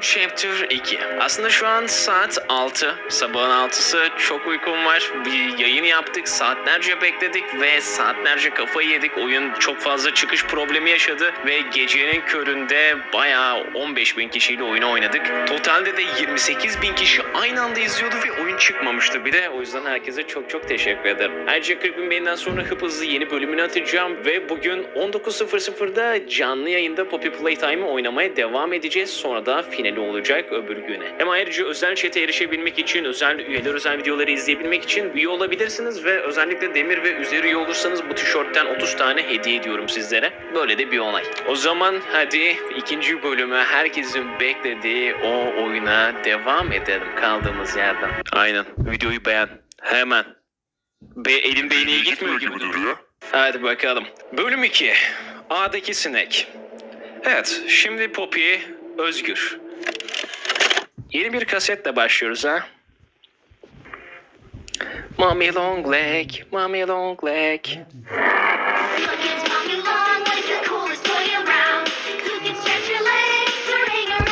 Chapter 2. Aslında şu an saat 6. Sabahın 6'sı. Çok uykum var. Bir yayın yaptık. Saatlerce bekledik ve saatlerce kafayı yedik. Oyun çok fazla çıkış problemi yaşadı ve gecenin köründe bayağı 15 bin kişiyle oyunu oynadık. Totalde de 28 bin kişi aynı anda izliyordu ve oyun çıkmamıştı bile. O yüzden herkese çok çok teşekkür ederim. Ayrıca 40 bin beğeniden sonra hıp hızlı yeni bölümünü atacağım ve bugün 19.00'da canlı yayında Poppy Playtime'ı oynamaya devam edeceğiz. Sonra da finali olacak öbür güne. Hem ayrıca özel chat'e erişebilmek için, özel üyeler özel videoları izleyebilmek için üye olabilirsiniz ve özellikle demir ve üzeri üye olursanız bu tişörtten 30 tane hediye ediyorum sizlere. Böyle de bir olay. O zaman hadi ikinci bölüme herkesin beklediği o oyuna devam edelim kaldığımız yerden. Aynen. Videoyu beğen. Hemen. Be elim beyneye gitmiyor gibi duruyor. Hadi bakalım. Bölüm 2. A'daki sinek. Evet, şimdi Poppy özgür. Yeni bir kasetle başlıyoruz ha. Mommy long leg, mommy long leg.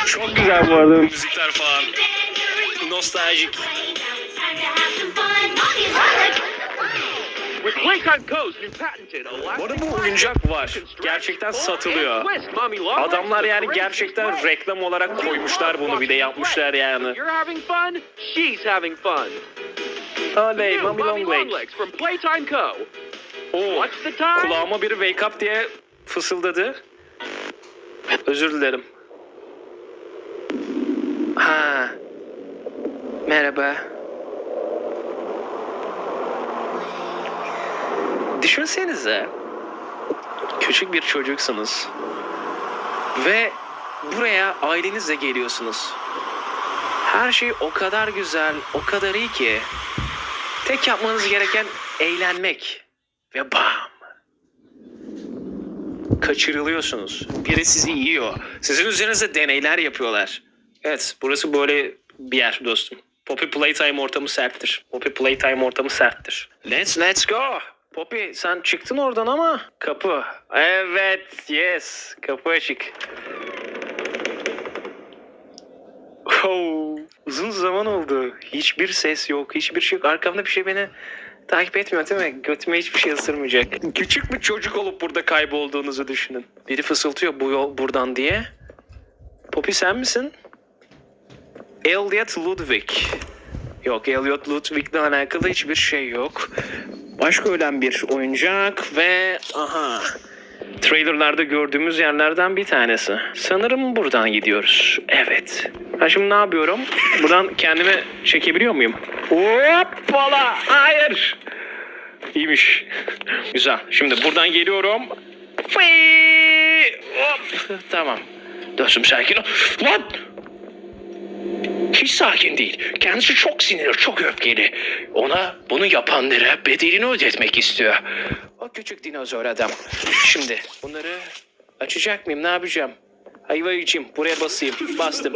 Çok güzel bu arada müzikler falan. Nostaljik. Bu arada bu oyuncak var. Gerçekten satılıyor. Adamlar yani gerçekten reklam olarak koymuşlar bunu bir de yapmışlar yani. Oley, leg. Longlegs from Playtime Co. Oo, What's the time? kulağıma biri wake up diye fısıldadı. Özür dilerim. Ha. Merhaba. Düşünsenize. Küçük bir çocuksunuz. Ve buraya ailenizle geliyorsunuz. Her şey o kadar güzel, o kadar iyi ki. Tek yapmanız gereken eğlenmek. Ve bam. Kaçırılıyorsunuz. Biri sizi yiyor. Sizin üzerinize deneyler yapıyorlar. Evet, burası böyle bir yer dostum. Poppy Playtime ortamı serttir. Poppy Playtime ortamı serttir. Let's let's go. Poppy sen çıktın oradan ama kapı. Evet, yes. Kapı açık. Oh, uzun zaman oldu. Hiçbir ses yok, hiçbir şey yok. Arkamda bir şey beni takip etmiyor değil mi? Götüme hiçbir şey ısırmayacak. Küçük bir çocuk olup burada kaybolduğunuzu düşünün. Biri fısıltıyor bu yol buradan diye. Poppy sen misin? Elliot Ludwig. Yok Elliot Ludwig'le alakalı hiçbir şey yok. Başka ölen bir oyuncak ve aha trailerlarda gördüğümüz yerlerden bir tanesi. Sanırım buradan gidiyoruz. Evet. Ben şimdi ne yapıyorum? Buradan kendimi çekebiliyor muyum? Hoppala! Hayır! İyiymiş. Güzel. Şimdi buradan geliyorum. Fıy! Hop! Tamam. Dostum sakin ol. Lan! Hiç sakin değil. Kendisi çok sinirli, çok öfkeli. Ona bunu yapanlara bedelini ödetmek istiyor. O küçük dinozor adam. Şimdi bunları açacak mıyım? Ne yapacağım? Ayva. Buraya basayım. Bastım.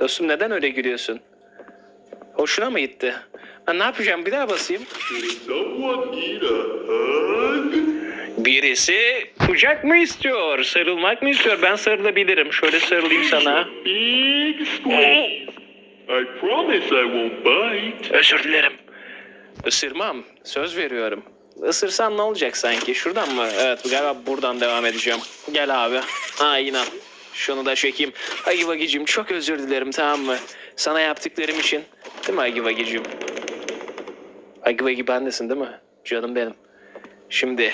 Dostum neden öyle gülüyorsun? Hoşuna mı gitti? Ben ne yapacağım? Bir daha basayım. Birisi kucak mı istiyor? Sarılmak mı istiyor? Ben sarılabilirim. Şöyle sarılayım sana. Big squid. I promise I won't bite. Özür dilerim. Isırmam. Söz veriyorum. Isırsam ne olacak sanki? Şuradan mı? Evet galiba buradan devam edeceğim. Gel abi. Aynen. Şunu da çekeyim. Agi Vagi'cim çok özür dilerim tamam mı? Sana yaptıklarım için. Değil mi Agi Vagi'cim? Agi Vagi bendesin değil mi? Canım benim. Şimdi.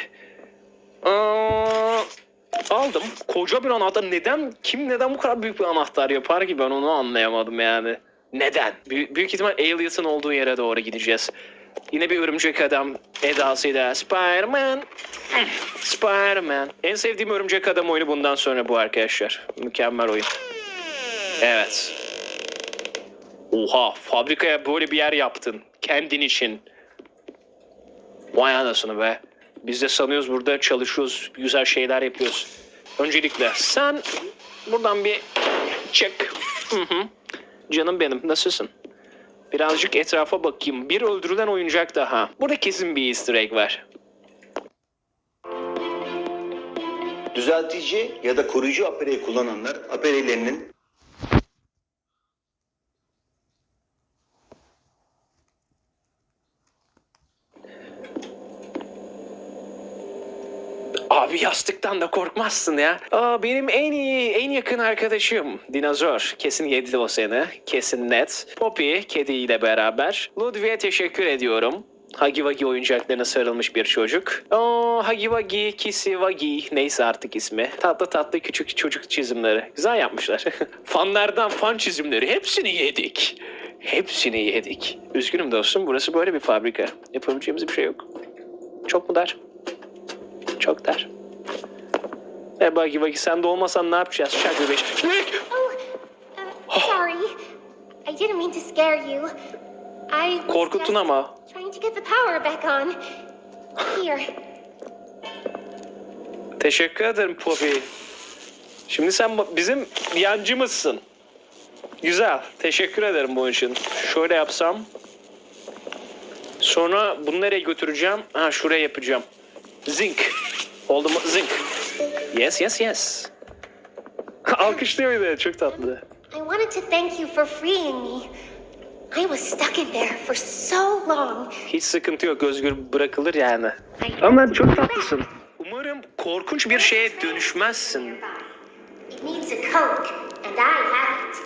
Aa, aldım. Koca bir anahtar. Neden? Kim neden bu kadar büyük bir anahtar yapar ki ben onu anlayamadım yani. Neden? Büyük, büyük ihtimal Alias'ın olduğu yere doğru gideceğiz. Yine bir örümcek adam edasıyla Spider-Man. Spider-Man. En sevdiğim örümcek adam oyunu bundan sonra bu arkadaşlar. Mükemmel oyun. Evet. Oha fabrikaya böyle bir yer yaptın. Kendin için. Vay anasını be. Biz de sanıyoruz burada çalışıyoruz. Güzel şeyler yapıyoruz. Öncelikle sen buradan bir çık. Hı hı. Canım benim nasılsın? Birazcık etrafa bakayım. Bir öldürülen oyuncak daha. Burada kesin bir easter egg var. Düzeltici ya da koruyucu aperey kullananlar apereylerinin Abi yastıktan da korkmazsın ya. Aa, benim en iyi, en yakın arkadaşım. Dinozor. Kesin yedi o seni. Kesin net. Poppy kediyle beraber. Ludwig'e teşekkür ediyorum. Huggy Wuggy oyuncaklarına sarılmış bir çocuk. Aa, Huggy Wuggy, Kissy Wuggy neyse artık ismi. Tatlı tatlı küçük çocuk çizimleri. Güzel yapmışlar. Fanlardan fan çizimleri hepsini yedik. Hepsini yedik. Üzgünüm dostum burası böyle bir fabrika. Yapabileceğimiz bir şey yok. Çok mu dar? Çok dar. E bagi bagi sen de olmasan ne yapacağız? Şak bebeş. Oh, uh, sorry. I didn't mean to scare you. I was Korkuttun just ama. trying to get the power back on. Here. Teşekkür ederim Poppy. Şimdi sen ba- bizim yancımızsın. Güzel. Teşekkür ederim bunun için. Şöyle yapsam. Sonra bunu nereye götüreceğim? Ha şuraya yapacağım. Zinc. Oldu mu? Zinc. Yes yes yes. Alkışlıyor bir de. Çok tatlı. I wanted to thank you for freeing me. I was stuck in there for so long. Hiç sıkıntı yok. Özgür bırakılır yani. Ama çok tatlısın. Umarım korkunç bir şeye dönüşmezsin. It needs a code, and I have it.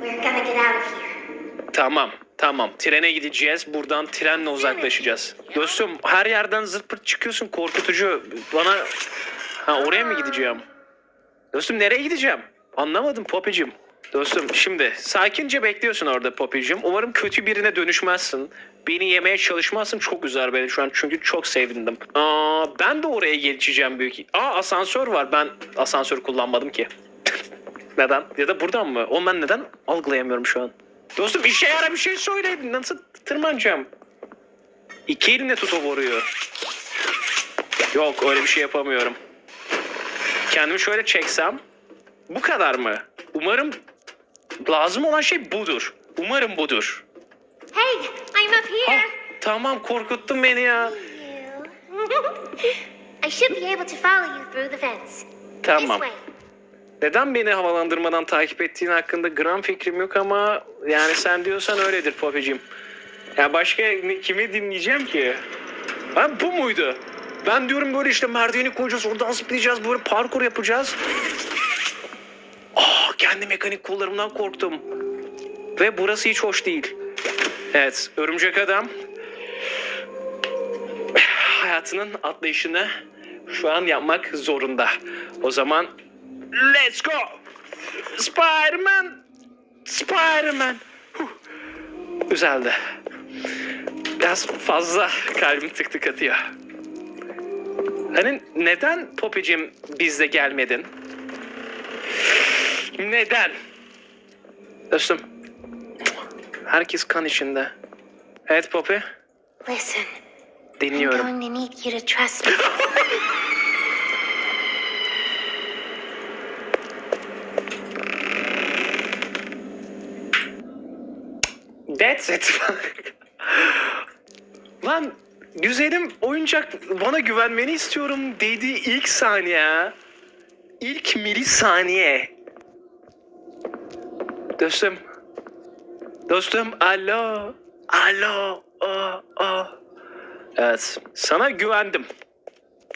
We're gonna get out of here. Tamam, tamam. Trene gideceğiz. Buradan trenle uzaklaşacağız. Dostum her yerden zırt pırt çıkıyorsun. Korkutucu. Bana... Ha oraya mı gideceğim? Dostum nereye gideceğim? Anlamadım Poppy'cim. Dostum şimdi sakince bekliyorsun orada Poppy'cim. Umarım kötü birine dönüşmezsin. Beni yemeye çalışmazsın. Çok üzer beni şu an çünkü çok sevindim. Aa, ben de oraya geçeceğim büyük. Aa asansör var. Ben asansör kullanmadım ki. Neden? Ya da buradan mı? O ben neden algılayamıyorum şu an? Dostum işe yara bir şey söyle. Nasıl tırmanacağım? İki elimle tut o boruyu. Yok öyle bir şey yapamıyorum. Kendimi şöyle çeksem. Bu kadar mı? Umarım lazım olan şey budur. Umarım budur. Hey, I'm up Ah, here. tamam korkuttun beni ya. I should be able to follow you through the fence. This Tamam. way. Neden beni havalandırmadan takip ettiğin hakkında gram fikrim yok ama yani sen diyorsan öyledir Poppy'cim. Ya başka kimi dinleyeceğim ki? Ha bu muydu? Ben diyorum böyle işte merdiveni koyacağız, oradan zıplayacağız, böyle parkur yapacağız. Aa, kendi mekanik kollarımdan korktum. Ve burası hiç hoş değil. Evet, örümcek adam hayatının atlayışını şu an yapmak zorunda. O zaman let's go! Spider-Man! Spider-Man! Huh. Güzeldi. Biraz fazla kalbim tık tık atıyor. Hani neden Poppy'cim bizle gelmedin? Neden? Dostum. Herkes kan içinde. Evet Poppy. Listen, I'm Dinliyorum. going to need you to trust me. That's it. Lan güzelim oyuncak bana güvenmeni istiyorum dediği ilk saniye. İlk milisaniye. Dostum. Dostum alo. Alo. Oh, oh. Evet sana güvendim.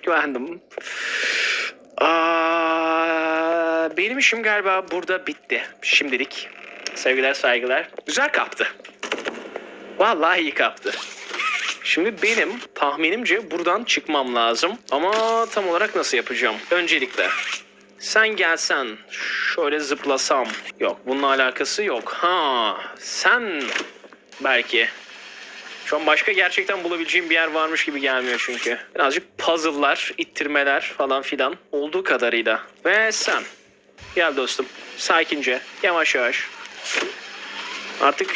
Güvendim. Aa, benim işim galiba burada bitti. Şimdilik. Sevgiler saygılar. Güzel kaptı. Vallahi iyi kaptı. Şimdi benim tahminimce buradan çıkmam lazım. Ama tam olarak nasıl yapacağım? Öncelikle sen gelsen şöyle zıplasam. Yok bununla alakası yok. Ha sen belki. Şu an başka gerçekten bulabileceğim bir yer varmış gibi gelmiyor çünkü. Birazcık puzzle'lar, ittirmeler falan filan olduğu kadarıyla. Ve sen. Gel dostum. Sakince, yavaş yavaş. Artık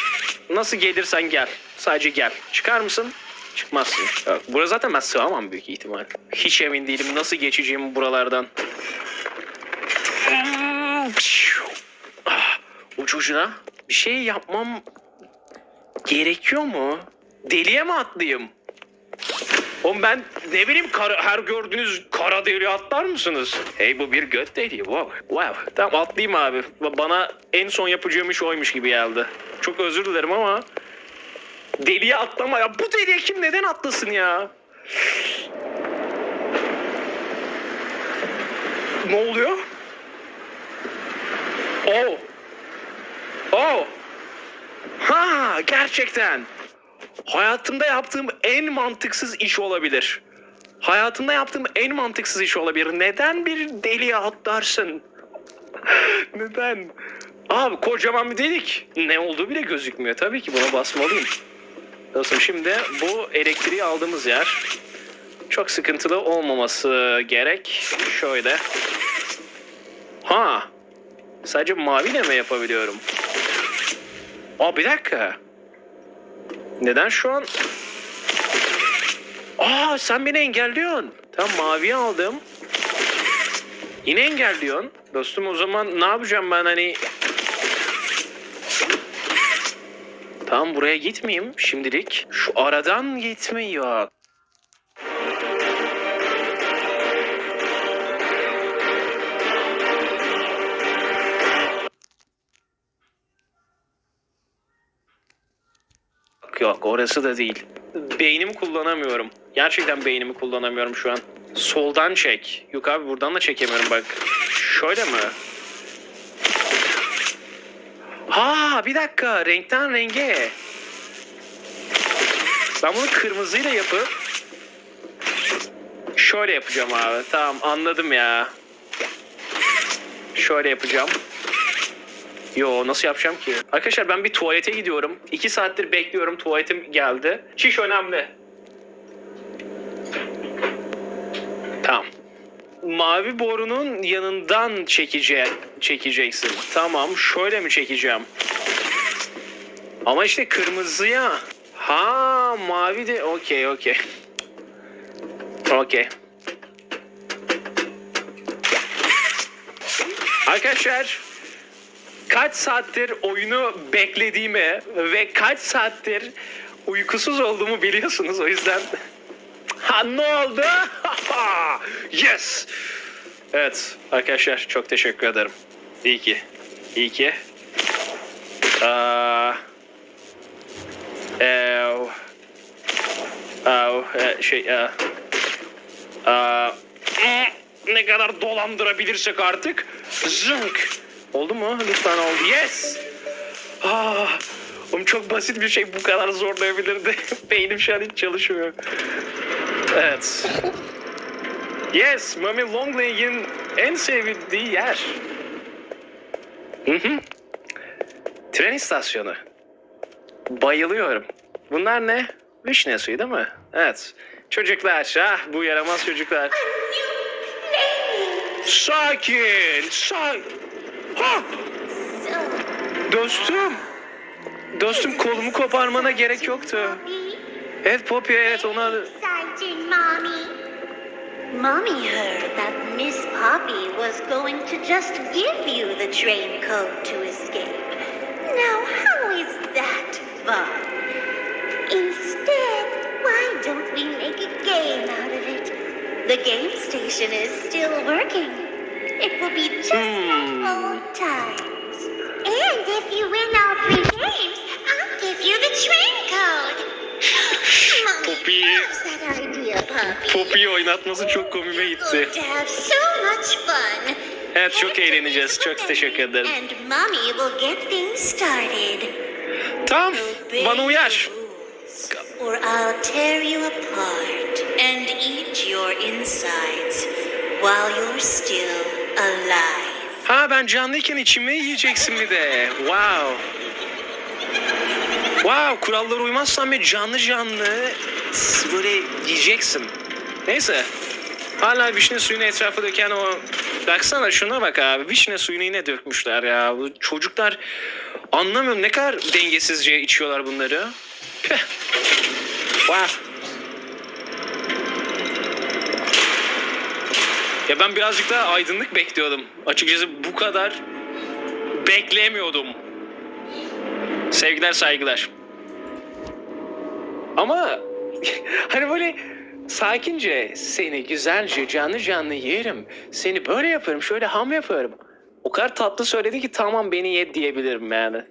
nasıl gelirsen gel. Sadece gel. Çıkar mısın? Çıkmazsın. Yok, buraya zaten ben sığamam büyük ihtimal. Hiç emin değilim nasıl geçeceğim buralardan. Ah, ucu ucuna bir şey yapmam gerekiyor mu? Deliye mi atlayayım? Oğlum ben ne bileyim kara, her gördüğünüz kara deliğe atlar mısınız? Hey bu bir göt deliği. Wow. Wow. Tamam atlayayım abi. Ba- Bana en son yapacağım iş oymuş gibi geldi. Çok özür dilerim ama deliğe atlama ya. Bu deliğe kim neden atlasın ya? Ne oluyor? Oh. Oh. Ha gerçekten. Hayatımda yaptığım en mantıksız iş olabilir. Hayatımda yaptığım en mantıksız iş olabilir. Neden bir deliğe atlarsın? Neden? Abi kocaman bir delik. Ne olduğu bile gözükmüyor. Tabii ki buna basmalıyım. Dostum şimdi bu elektriği aldığımız yer çok sıkıntılı olmaması gerek. Şöyle. Ha. Sadece maviyle mi yapabiliyorum? Aa bir dakika. Neden şu an... Aa sen beni engelliyorsun. Tamam maviyi aldım. Yine engelliyorsun. Dostum o zaman ne yapacağım ben hani... Tamam buraya gitmeyeyim şimdilik. Şu aradan gitme yok. Yok, orası da değil. Beynimi kullanamıyorum. Gerçekten beynimi kullanamıyorum şu an. Soldan çek. Yok abi buradan da çekemiyorum bak. Şöyle mi? Ha bir dakika renkten renge. Ben bunu kırmızıyla yapıp şöyle yapacağım abi. Tamam anladım ya. Şöyle yapacağım. Yo nasıl yapacağım ki? Arkadaşlar ben bir tuvalete gidiyorum. İki saattir bekliyorum tuvaletim geldi. Çiş önemli. Tamam. Mavi borunun yanından çekece çekeceksin. Tamam şöyle mi çekeceğim? Ama işte kırmızıya. Ha mavi de okey okey. Okey. Arkadaşlar kaç saattir oyunu beklediğimi ve kaç saattir uykusuz olduğumu biliyorsunuz o yüzden. Ha ne oldu? yes. Evet arkadaşlar çok teşekkür ederim. İyi ki. İyi ki. Aa, ev, ev, e, şey, e, aa, ne kadar dolandırabilirsek artık. Zınk. Oldu mu? Lütfen oldu. Yes. Ah, oğlum çok basit bir şey bu kadar zorlayabilirdi. Beynim şu an hiç çalışmıyor. Evet. Yes, Mami Longlegg'in en sevdiği yer. Hı hı. Tren istasyonu. Bayılıyorum. Bunlar ne? Vişne suyu değil mi? Evet. Çocuklar, ah bu yaramaz çocuklar. Sakin, sakin. Ha! Dostum. Dostum kolumu koparmana gerek yoktu. Evet Poppy evet ona... Exciting, Mommy. Mommy heard that Miss Poppy was going to just give you the train code to escape. Now, how is that fun? Instead, why don't we make a game out of it? The game station is still working. It will be just Hmm. like old times. And if you win all three games, I'll give you the train code. Mommy Poppy. loves that idea, Poppy. Poppy'yi oynatması çok komime gitti. Going to have so much fun. Evet çok eğleneceğiz. Çok teşekkür ederim. And mommy will get things started. Tamam bana uyar. Or I'll tear you apart and eat your insides while you're still. Ha ben canlıyken içimi yiyeceksin bir de. Wow. Wow kurallara uymazsan bir canlı canlı böyle yiyeceksin. Neyse. Hala vişne suyunu etrafa döken o... Baksana şuna bak abi. Vişne suyunu yine dökmüşler ya. Bu çocuklar anlamıyorum ne kadar dengesizce içiyorlar bunları. Wow. Ya ben birazcık daha aydınlık bekliyordum. Açıkçası bu kadar beklemiyordum. Sevgiler saygılar. Ama hani böyle Sakince seni güzelce canlı canlı yerim. Seni böyle yaparım, şöyle ham yaparım. O kadar tatlı söyledi ki tamam beni ye diyebilirim yani.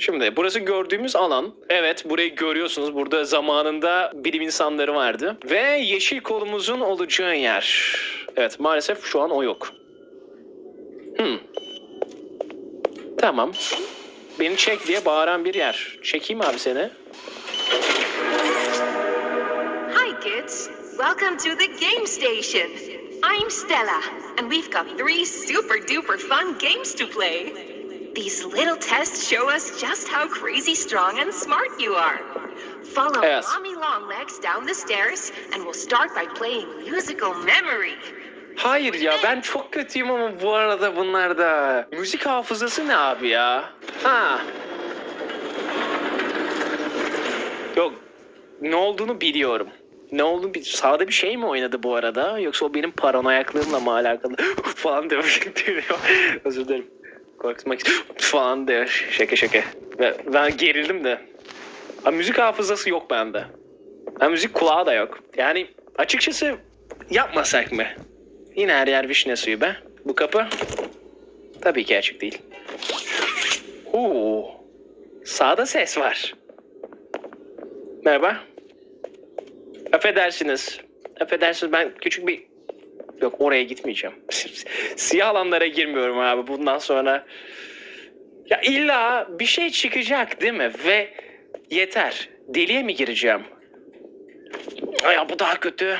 Şimdi burası gördüğümüz alan. Evet burayı görüyorsunuz. Burada zamanında bilim insanları vardı. Ve yeşil kolumuzun olacağı yer. Evet maalesef şu an o yok. Hmm. Tamam. Beni çek diye bağıran bir yer. Çekeyim abi seni. Hi, kids. Welcome to the game station. I'm Stella, and we've got three super duper fun games to play. These little tests show us just how crazy strong and smart you are. Follow Yes. Mommy Longlegs down the stairs, and we'll start by playing musical memory. Hayır ya ben çok kötüyüm ama bu arada bunlarda. Müzik hafızası ne abi ya? Ha. Yok. Ne olduğunu biliyorum. Ne olduğunu bil- Sağda bir şey mi oynadı bu arada? Yoksa o benim paranoyaklığımla mı alakalı? falan demiş diyor. Özür dilerim. Korkutmak için falan diyor. Şaka şaka. Ve ben gerildim de. Ha, müzik hafızası yok bende. Ha, müzik kulağı da yok. Yani açıkçası yapmasak mı? Yine her yer vişne suyu be. Bu kapı tabii ki açık değil. Oo. Sağda ses var. Merhaba. Affedersiniz. Affedersiniz ben küçük bir... Yok oraya gitmeyeceğim. Siyah alanlara girmiyorum abi bundan sonra. Ya illa bir şey çıkacak değil mi? Ve yeter. Deliye mi gireceğim? Ya bu daha kötü.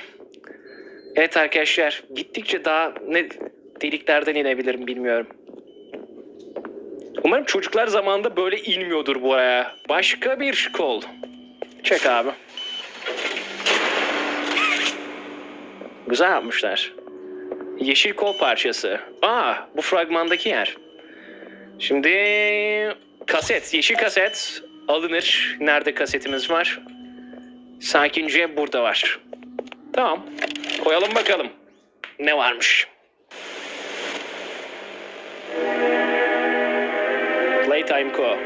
Evet arkadaşlar gittikçe daha ne deliklerden inebilirim bilmiyorum. Umarım çocuklar zamanında böyle inmiyordur buraya. Başka bir kol. Çek abi. Güzel yapmışlar. Yeşil kol parçası. Aa bu fragmandaki yer. Şimdi kaset, yeşil kaset alınır. Nerede kasetimiz var? Sakince burada var. Tamam. Koyalım bakalım. Ne varmış? Playtime Co.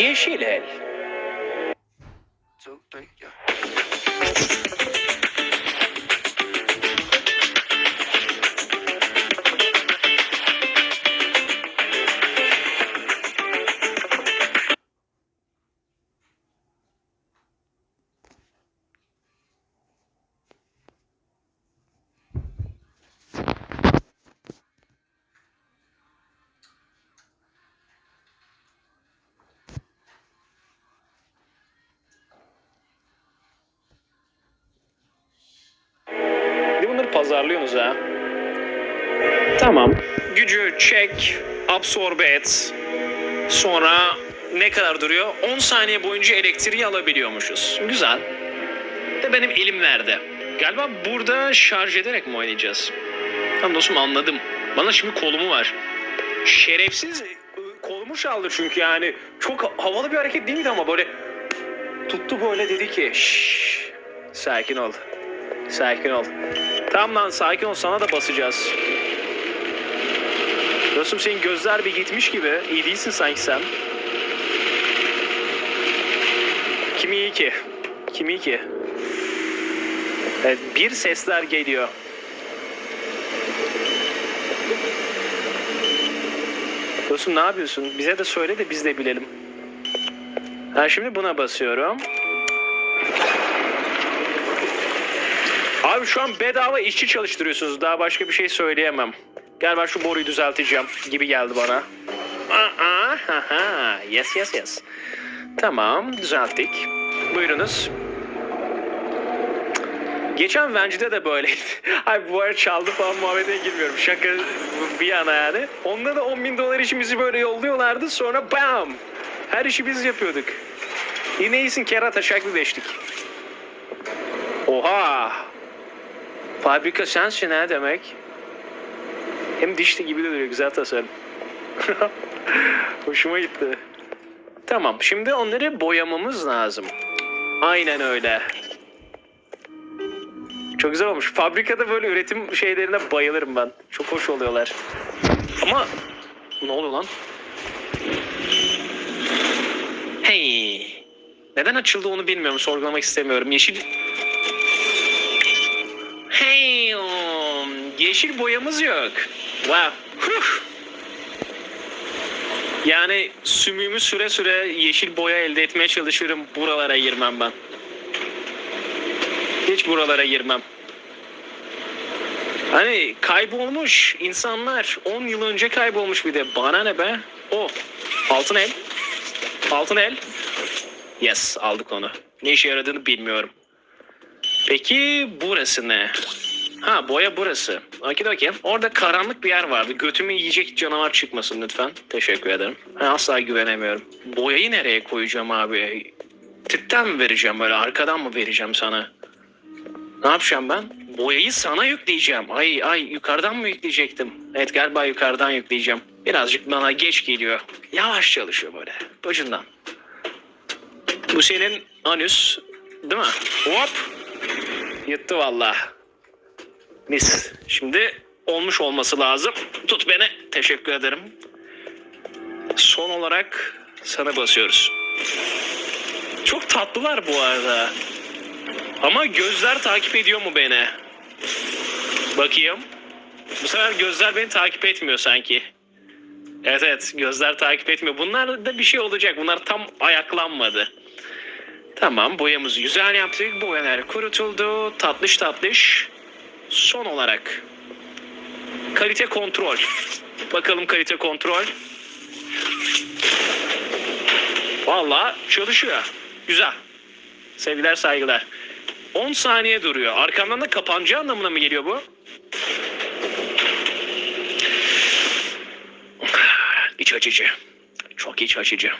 Yeşil el. Pazarlıyorsunuz ha. Tamam. Gücü çek, absorbe et. Sonra ne kadar duruyor? 10 saniye boyunca elektriği alabiliyormuşuz. Güzel. De benim elim nerede? Galiba burada şarj ederek mi oynayacağız? Tamam dostum anladım. Bana şimdi kolumu var. Şerefsiz kolumu çaldı çünkü yani. Çok havalı bir hareket değil miydi ama böyle tuttu böyle dedi ki Şşş, sakin ol. Sakin ol. Tamam lan sakin ol sana da basacağız. Dostum senin gözler bir gitmiş gibi. İyi değilsin sanki sen. Kim iyi ki? Kim iyi ki? Evet, bir sesler geliyor. Dostum ne yapıyorsun? Bize de söyle de biz de bilelim. Ha şimdi buna basıyorum. Abi şu an bedava işçi çalıştırıyorsunuz. Daha başka bir şey söyleyemem. Galiba şu boruyu düzelteceğim gibi geldi bana. Aa, ha. Yes yes yes. Tamam düzelttik. Buyurunuz. Geçen Venci'de de böyleydi. Ay bu ara çaldı falan muhabbetine girmiyorum. Şaka bir yana yani. Onda da 10 bin dolar için bizi böyle yolluyorlardı. Sonra bam! Her işi biz yapıyorduk. Yine iyisin kerata şaklıdeştik. Oha! Fabrika sensin ha demek. Hem dişli gibi de duruyor. Güzel tasarım. Hoşuma gitti. Tamam. Şimdi onları boyamamız lazım. Aynen öyle. Çok güzel olmuş. Fabrikada böyle üretim şeylerine bayılırım ben. Çok hoş oluyorlar. Ama ne oluyor lan? Hey. Neden açıldı onu bilmiyorum. Sorgulamak istemiyorum. Yeşil yeşil boyamız yok. Wow. Huh. Yani sümüğümü süre süre yeşil boya elde etmeye çalışırım. Buralara girmem ben. Hiç buralara girmem. Hani kaybolmuş insanlar 10 yıl önce kaybolmuş bir de bana ne be? O altın el. Altın el. Yes aldık onu. Ne işe yaradığını bilmiyorum. Peki burası ne? Ha boya burası. Okidoki. Orada karanlık bir yer vardı. Götümü yiyecek canavar çıkmasın lütfen. Teşekkür ederim. Ben asla güvenemiyorum. Boyayı nereye koyacağım abi? Tipten mi vereceğim böyle arkadan mı vereceğim sana? Ne yapacağım ben? Boyayı sana yükleyeceğim. Ay ay yukarıdan mı yükleyecektim? Evet galiba yukarıdan yükleyeceğim. Birazcık bana geç geliyor. Yavaş çalışıyor böyle. Ucundan. Bu senin anüs değil mi? Hop. Yıttı valla. Mis. Şimdi olmuş olması lazım. Tut beni. Teşekkür ederim. Son olarak sana basıyoruz. Çok tatlılar bu arada. Ama gözler takip ediyor mu beni? Bakayım. Bu sefer gözler beni takip etmiyor sanki. Evet evet gözler takip etmiyor. Bunlar da bir şey olacak. Bunlar tam ayaklanmadı. Tamam boyamızı güzel yaptık. Boyalar kurutuldu. Tatlış tatlış. Son olarak kalite kontrol. Bakalım kalite kontrol. Valla çalışıyor. Güzel. Sevgiler saygılar. 10 saniye duruyor. Arkamdan da kapanacağı anlamına mı geliyor bu? İç açıcı. Çok iç açıcı.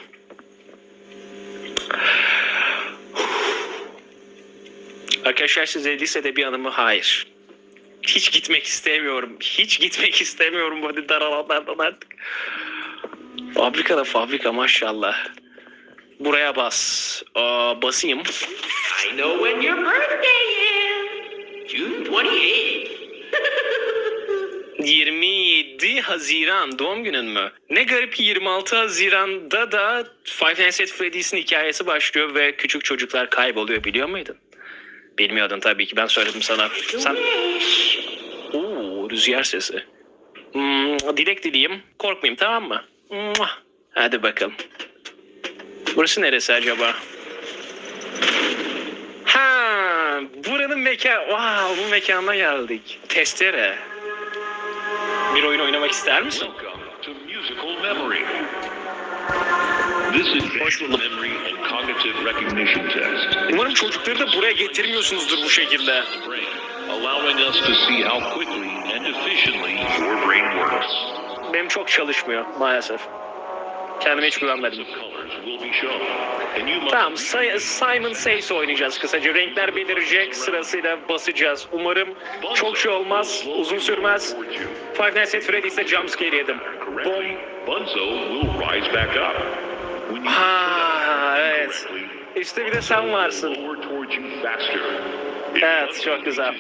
Arkadaşlar size lisede bir anımı hayır. Hiç gitmek istemiyorum. Hiç gitmek istemiyorum bu dar alanlardan artık. Fabrikada fabrika maşallah. Buraya bas. Aa, basayım. I know when your birthday is. June 28. 27 Haziran doğum günün mü? Ne garip ki 26 Haziran'da da Five Nights at Freddy's'in hikayesi başlıyor ve küçük çocuklar kayboluyor biliyor muydun? Bilmiyordun tabii ki ben söyledim sana. Sen... Oo, rüzgar sesi. Hmm, dilek dileyim. Korkmayayım tamam mı? Muah. Hadi bakalım. Burası neresi acaba? Ha, buranın mekan... Wow, bu mekana geldik. Testere. Bir oyun oynamak ister misin? Welcome to Umarım çocukları da buraya getirmiyorsunuzdur bu şekilde. Brain, allowing us to see how quickly and efficiently your brain works. Benim çok çalışmıyor maalesef. Kendime hiç güvenmedim. Tamam, Say- Simon Says oynayacağız kısaca. Renkler belirecek, sırasıyla basacağız. Umarım çok şey olmaz, uzun sürmez. Five Nights at Freddy's'te jumpscare yedim. Bom. Ha, evet. İşte bir de sen varsın. Evet, çok güzel.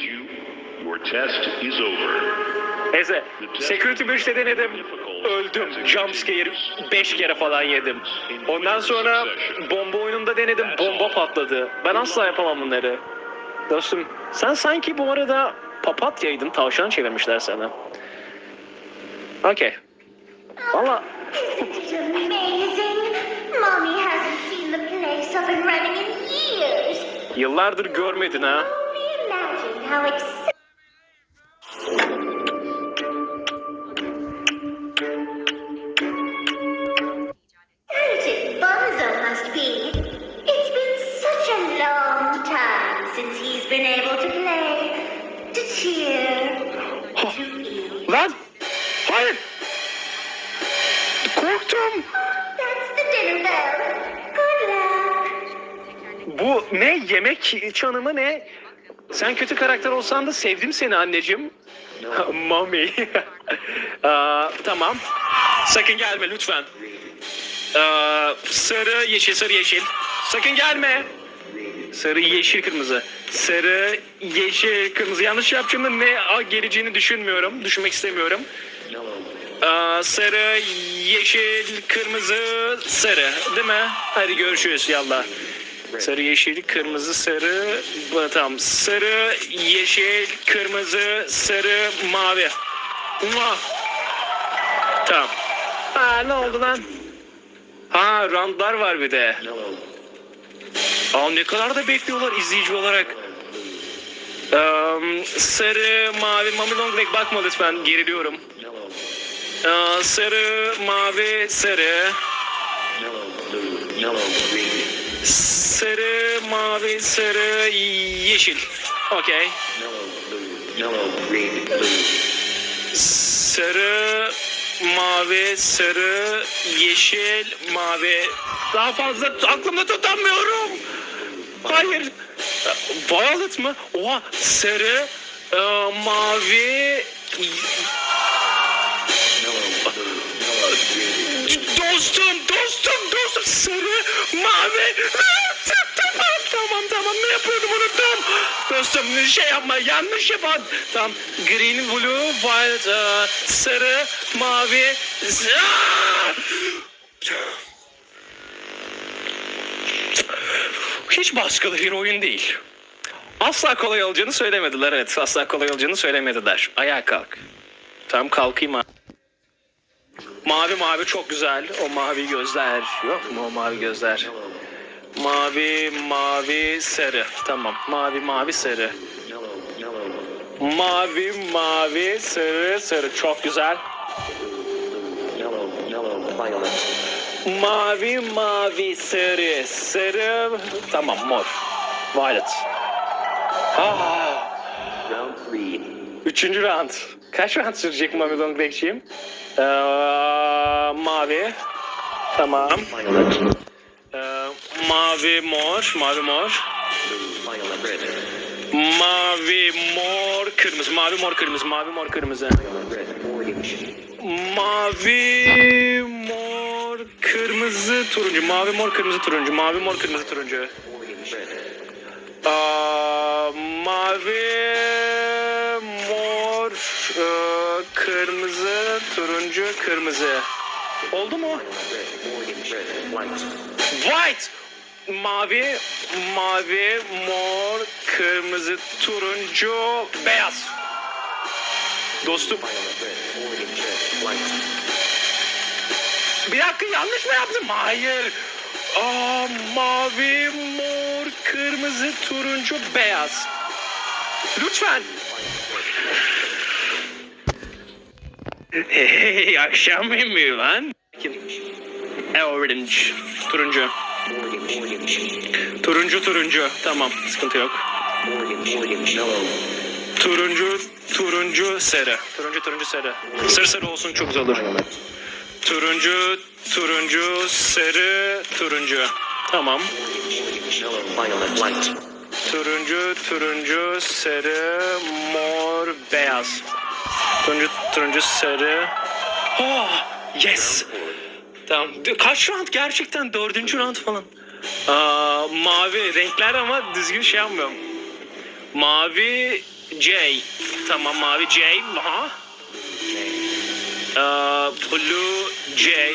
Neyse, Security Breach'te denedim. Öldüm. Jumpscare 5 kere falan yedim. Ondan sonra bomba oyununda denedim. Bomba patladı. Ben asla yapamam bunları. Dostum, sen sanki bu arada papatyaydın. Tavşan çevirmişler sana. Okey. Valla? Mommy hasn't seen the place up and running in years. yıllardır görmedin ha. Only imagine how exciting. Excited Bunzo must be. It's been such a long time since he's been able to play, to cheer, to eat. Lan! Ne? Yemek çanımı ne? Sen kötü karakter olsan da sevdim seni anneciğim. Mami. Aa, tamam. Sakın gelme lütfen. Aa, sarı, yeşil, sarı, yeşil. Sakın gelme. Sarı, yeşil, kırmızı. Sarı, yeşil, kırmızı. Yanlış yapacağımda ne a- geleceğini düşünmüyorum. Düşünmek istemiyorum. Aa, sarı, yeşil, kırmızı, sarı. Değil mi? Hadi görüşürüz yallah. Sarı, yeşil, kırmızı, sarı. Tamam. Sarı, yeşil, kırmızı, sarı, mavi. Muah. Tamam. Ha ne oldu lan? Ha roundlar var bir de. Aa ne kadar da bekliyorlar izleyici olarak. Eee, sarı, mavi, Mami Long Leg bakma lütfen geriliyorum. Eee, sarı, mavi, sarı. Sarı, mavi, sarı, yeşil. Okey. Sarı, mavi, sarı, yeşil, mavi. Daha fazla aklımda tutamıyorum. Hayır. Violet mı? Oha sarı, e, mavi, dostum, dostum, sarı, mavi. Tamam, tamam, tamam. Ne yapıyordum unuttum. Dostum şey yapma, yanlış yapan. Tamam, green, blue, violet, e, sarı, mavi. Hiç başkalı bir oyun değil. Asla kolay olacağını söylemediler evet. Asla kolay olacağını söylemediler. Ayağa kalk. Tamam kalkayım abi. Mavi mavi çok güzel. O mavi gözler. Yok mu o mavi gözler? Mavi mavi sarı. Tamam. Mavi mavi sarı. Mavi mavi sarı sarı. Çok güzel. Mavi mavi sarı sarı. Tamam mor. Violet. Ah. Üçüncü round. Kaç round sürecek Mami Long Leg'ciğim? Ee, mavi. Tamam. Ee, mavi mor. Mavi mor. Mavi mor kırmızı. Mavi mor kırmızı. Mavi mor kırmızı. Mavi mor kırmızı turuncu. Mavi mor kırmızı turuncu. Mavi mor kırmızı turuncu. Aa, turuncu, kırmızı. Oldu mu? White. Mavi, mavi, mor, kırmızı, turuncu, beyaz. Dostum. Bir dakika yanlış mı yaptım? Hayır. Aa, mavi, mor, kırmızı, turuncu, beyaz. Lütfen. Hey, akşam yemeği lan. Orange, turuncu. Turuncu, turuncu. Tamam, sıkıntı yok. Turuncu, turuncu, sarı. Turuncu, turuncu, sarı. Sarı sarı olsun çok güzel olur. Turuncu, turuncu, sarı, turuncu. Tamam. Turuncu, turuncu, sarı, mor, beyaz. Turuncu, turuncu, sarı. Oh, yes. Tamam. Kaç round gerçekten? Dördüncü round falan. Aa, mavi renkler ama düzgün şey yapmıyorum. Mavi J. Tamam mavi J. Aha. Aa, blue J.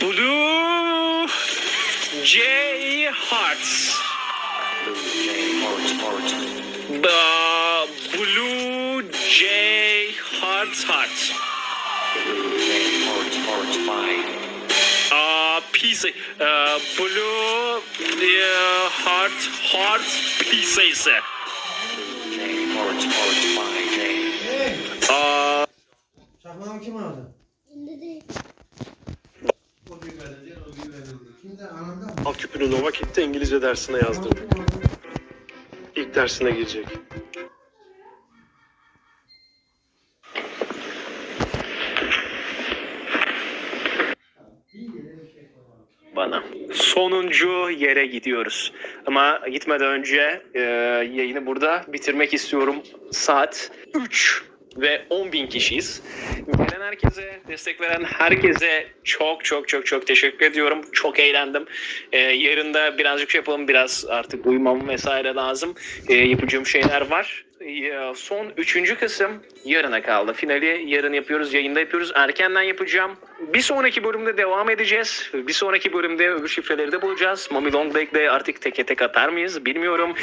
Blue J Hearts. Blue J Hearts Hearts. Aa, pizza. Aa, blue uh, Heart Heart pizza ise. Aa, Çakmağımı kim aldı? O bir verildi, o bir verildi. Kimden? Anamdan mı? Alküpünün o vakitte İngilizce dersine yazdım. Dersine girecek. Bana. Sonuncu yere gidiyoruz. Ama gitmeden önce e, yayını burada bitirmek istiyorum. Saat 3 ve 10 bin kişiyiz. Gelen herkese, destek veren herkese çok çok çok çok teşekkür ediyorum. Çok eğlendim. E, yarın da birazcık şey yapalım. Biraz artık uyumam vesaire lazım. E, yapacağım şeyler var. Ya, son üçüncü kısım yarına kaldı. Finali yarın yapıyoruz, yayında yapıyoruz. Erkenden yapacağım. Bir sonraki bölümde devam edeceğiz. Bir sonraki bölümde öbür şifreleri de bulacağız. Mommy Long Black'de artık teke tek atar mıyız bilmiyorum.